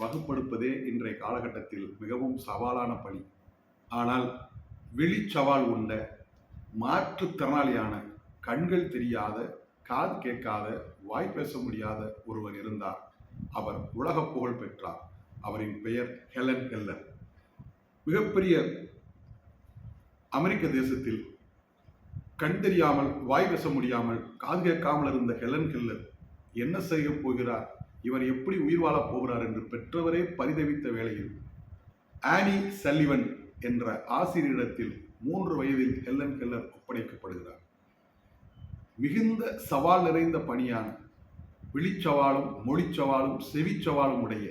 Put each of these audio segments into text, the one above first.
வகுப்படுப்பதே இன்றைய காலகட்டத்தில் மிகவும் சவாலான பணி. ஆனால் வெளிச்சவால் உள்ள மாற்றுத்திறனாளியான கண்கள் தெரியாத காது கேட்காத வாய் பேச முடியாத ஒருவர் இருந்தார். அவர் உலக புகழ் பெற்றார். அவரின் பெயர் ஹெலன் கெல்லர் மிகப்பெரிய அமெரிக்க தேசத்தில் கண் தெரியாமல் வாய் பேச முடியாமல் காது கேட்காமல் இருந்த ஹெலன் கெல்லர் என்ன செய்ய போகிறார்? இவர் எப்படி உயிர் வாழப் போகிறார் என்று பெற்றவரே பரிதவித்த வேளையில் ஆனி சல்லிவன் என்ற ஆசிரியரிடத்தில் மூன்று வயதில் ஹெல்லன் கெல்லர் ஒப்படைக்கப்படுகிறார். மிகுந்த சவால் நிறைந்த பணியான விழிச்சவாலும் மொழிச்சவாலும் செவிச்சவாலும் உடைய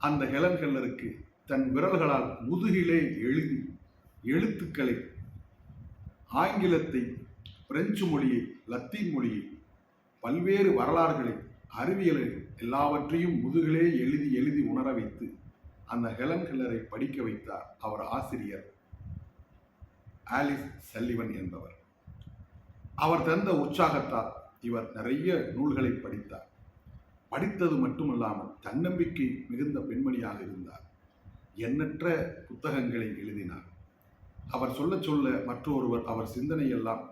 அந்த ஹெலன் கெல்லருக்கு தன் விரல்களால் முதுகிலே எழுதி எழுத்துக்களை ஆங்கிலத்தை பிரெஞ்சு மொழியை லத்தீன் மொழியை பல்வேறு வரலாறுகளை அறிவியலை எல்லாவற்றையும் முதுகிலே எழுதி எழுதி உணர வைத்து அந்த ஹெலன் கில்லரை படிக்க வைத்தார் அவர் ஆசிரியர் ஆலிஸ் சல்லிவன் என்பவர். அவர் தந்த உற்சாகத்தால் இவர் நிறைய நூல்களை படித்தார். படித்தது மட்டுமல்லாமல் தன்னம்பிக்கை மிகுந்த பெண்மணியாக இருந்தார். எண்ணற்ற புத்தகங்களை எழுதினார். அவர் சொல்ல சொல்ல மற்றொருவர் அவர் சிந்தனையெல்லாம்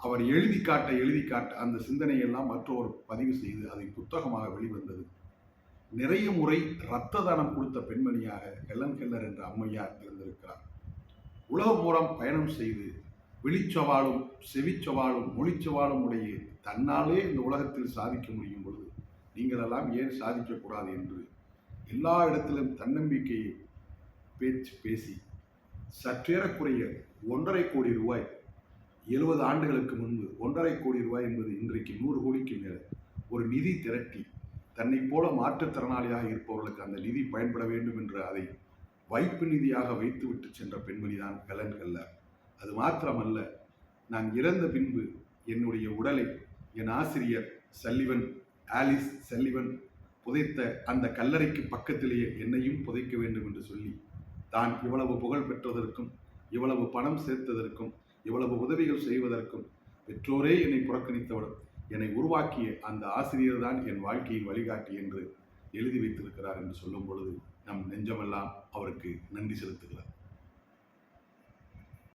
அவர் எழுதி காட்ட எழுதி காட்ட அந்த சிந்தனையெல்லாம் மற்றொரு பதிவு செய்து அதை புத்தகமாக வெளிவந்தது. நிறைய முறை இரத்த தானம் கொடுத்த பெண்மணியாக ஹெலன் கெல்லர் என்ற அம்மையார் இருந்திருக்கிறார் உலகம் மூலம் பயணம் செய்து விழிச்சவாலும் செவிச்சவாலும் மொழிச்சவாலும் உடைய தன்னாலே இந்த உலகத்தில் சாதிக்க முடியும் பொழுது நீங்களெல்லாம் ஏன் சாதிக்கக்கூடாது என்று எல்லா இடத்திலும் தன்னம்பிக்கையை பேச்சு பேசி சற்றேறக்குறைய ஒன்றரை கோடி ரூபாய் எழுபது ஆண்டுகளுக்கு முன்பு ஒன்றரை கோடி ரூபாய் என்பது இன்றைக்கு நூறு கோடிக்கு மேலே. ஒரு நிதி திரட்டி தன்னைப் போல மாற்றுத்திறனாளியாக இருப்பவர்களுக்கு அந்த நிதி பயன்பட வேண்டும் என்று அதை வைப்பு நிதியாக வைத்துவிட்டு சென்ற பெண்மணி தான் கலன் கல்லார். அது மாத்திரமல்ல நான் இறந்த பின்பு என்னுடைய உடலை என் ஆசிரியர் சல்லிவன் ஆலிஸ் சல்லிவன் புதைத்த அந்த கல்லறைக்கு பக்கத்திலேயே என்னையும் புதைக்க வேண்டும் என்று சொல்லி தான் இவ்வளவு புகழ் பெற்றதற்கும் இவ்வளவு பணம் சேர்த்ததற்கும் இவ்வளவு உதவிகள் செய்வதற்கும் பெற்றோரே என்னை புறக்கணித்தவர் என்னை உருவாக்கிய அந்த ஆசிரியர் தான் என் வாழ்க்கையின் வழிகாட்டி என்று எழுதி வைத்திருக்கிறார் என்று சொல்லும் பொழுது நம் நெஞ்சமெல்லாம் அவருக்கு நன்றி செலுத்துகிறார்